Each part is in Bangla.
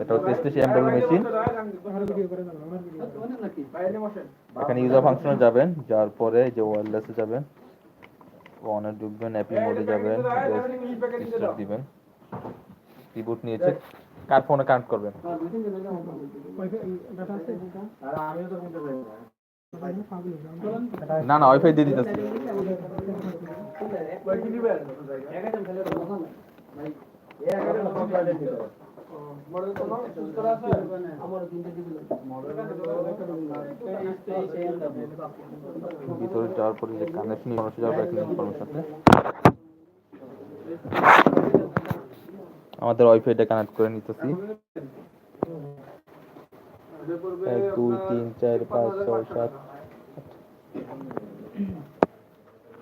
এটা হচ্ছে এমডব্লিউ মেশিন। এখানে ইউজার ফাংশনে যাবেন যাওয়ার পরে এই যে ওয়্যারলেসে যাবেন অনে ঢুকবেন অ্যাপি মোডে যাবেন স্টার্ট দিবেন। কিবোর্ড নিয়েছে কার ফোনে কানেক্ট করবেন? না। না ওয়াইফাই দিয়ে দিতেছি। ভিতরে যাওয়ার পরে যে কানেকশন মানুষের যাওয়ার পরে ইনফরমেশন আছে। আমাদের ওয়াইফাইটা কানেক্ট করে নিতেছি। এক দুই তিন চার পাঁচ ছয় সাত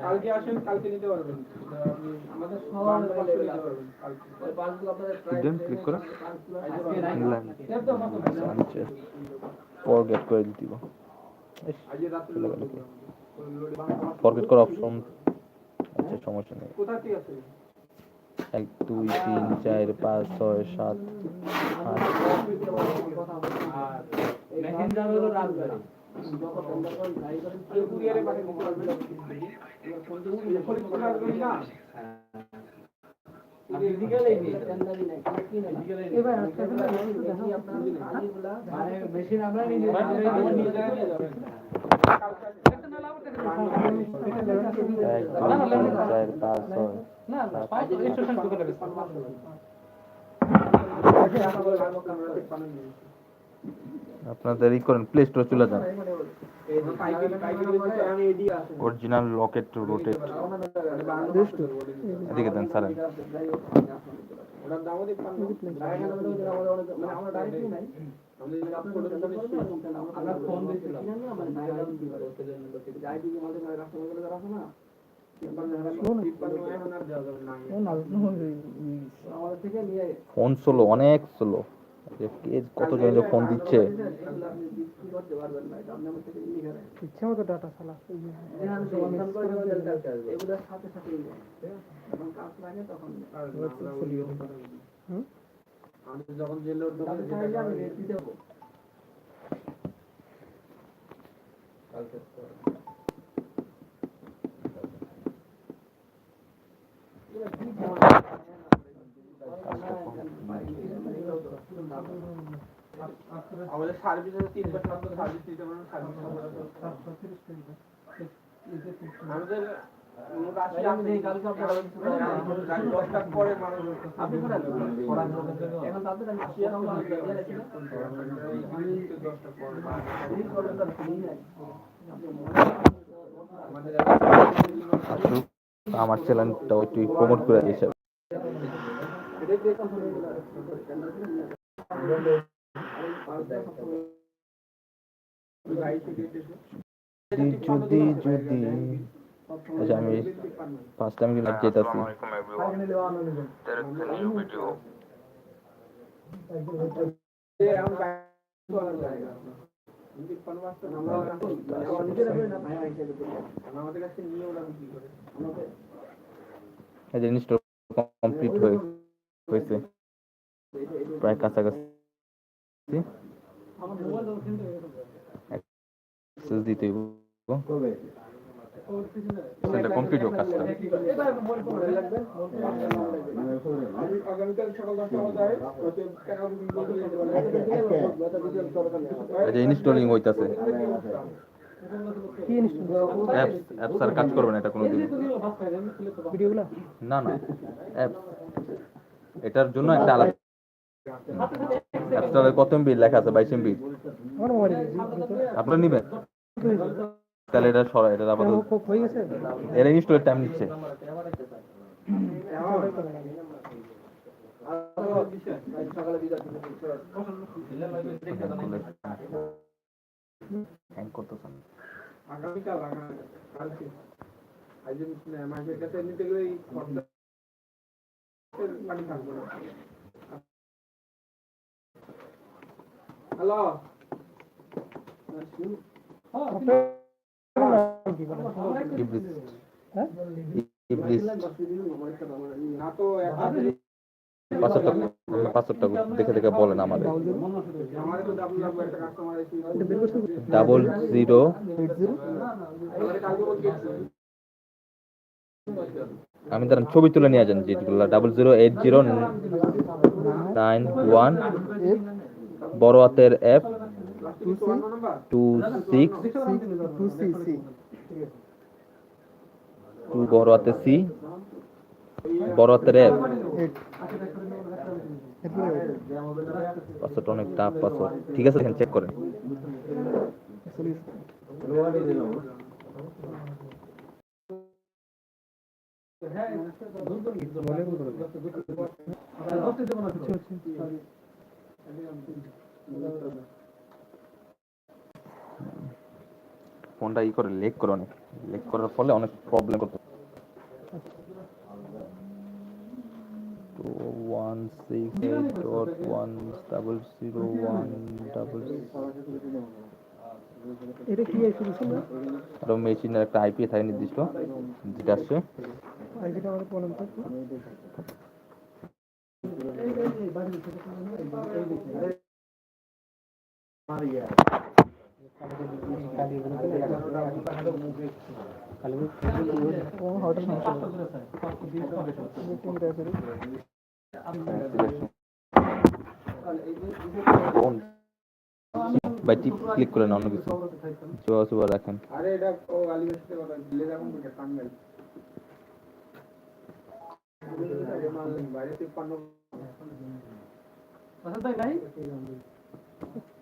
কালকে দেন ক্লিক ফরগেট করে দিব। চলে গেল। ফরগেট করার অপশন আচ্ছা সমস্যা নেই। আসেন এক দুই তিন চার পাঁচ ছয় সাত আট। না না মেশিন আমরা নিজে নিজে আপনাদের ই করেন প্লে স্টোরে চলে যান। অরিজিনাল লকেট রোটেট এদিকে দেন স্যার ফোন স্লো অনেক স্লো। কে কতজন ফোন দিচ্ছে? ইচ্ছে মতো ডাটা যখন কাজ লাগে তখন হুম? আমি যখন যে লোড দোকানে যেতে আমি রেডি দেবো আমাদের সার্ভিস আছে তিন বছর আপনার দিতে পারবেন আমাদের আমার চ্যানেলটা একটু প্রমোট করে দিয়েছে। যদি যদি। আচ্ছা আমি বিক্রি করে এই জিনিসটা কমপ্লিট হয়ে হয়েছে। প্রায় কাছাকাছি। অ্যাক্সেস দিতে সেটা কমপ্লিট হোক কাজটা। ইনস্টলিং হইতাছে। অ্যাপস অ্যাপস আর কাজ করবে না এটা কোনোদিন। ভিডিওগুলো না না অ্যাপস এটার জন্য একটা আলাদা অ্যাপসটার কত এমবি লেখা আছে বাইশ এমবি আপনারা নিবেন তাহলে এটা সরা এটা আপাতত হয়ে গেছে এর ইনস্টলের টাইম নিচ্ছে হ্যাং। আগামীকাল আগামী কালকে আজ মাসের কাছে নিতে গেলে এই খরচা পানি থাকবে না হ্যালো হ্যাঁ দেখে দেখে বলেন আমাদের ডাবল জিরো আমি দাঁড়ান ছবি তুলে নিয়ে যান, যেগুলো double zero eight zero nine one বড় হাতের এফ টু সিক্স টু বড় হাতের সি বড় হাতের এফ পাসওয়ার্ড অনেক টাফ পাসওয়ার্ড ঠিক আছে চেক করেন। চল্লিশ ফোনটা ই করে লেক করে অনেক লেক করার ফলে অনেক প্রবলেম করতে two one six eight dot one double zero one double এটা কি মেশিনের একটা আইপি থাকে নির্দিষ্ট যেটা আইপিটা বলেন তো আছে বাই টিপ ক্লিক করে না অন্য কিছু। চুয়া চুয়া রাখেন। আরে এটা ও আলিমের সাথে কথা দিলে টাঙ্গাইল। বাইরে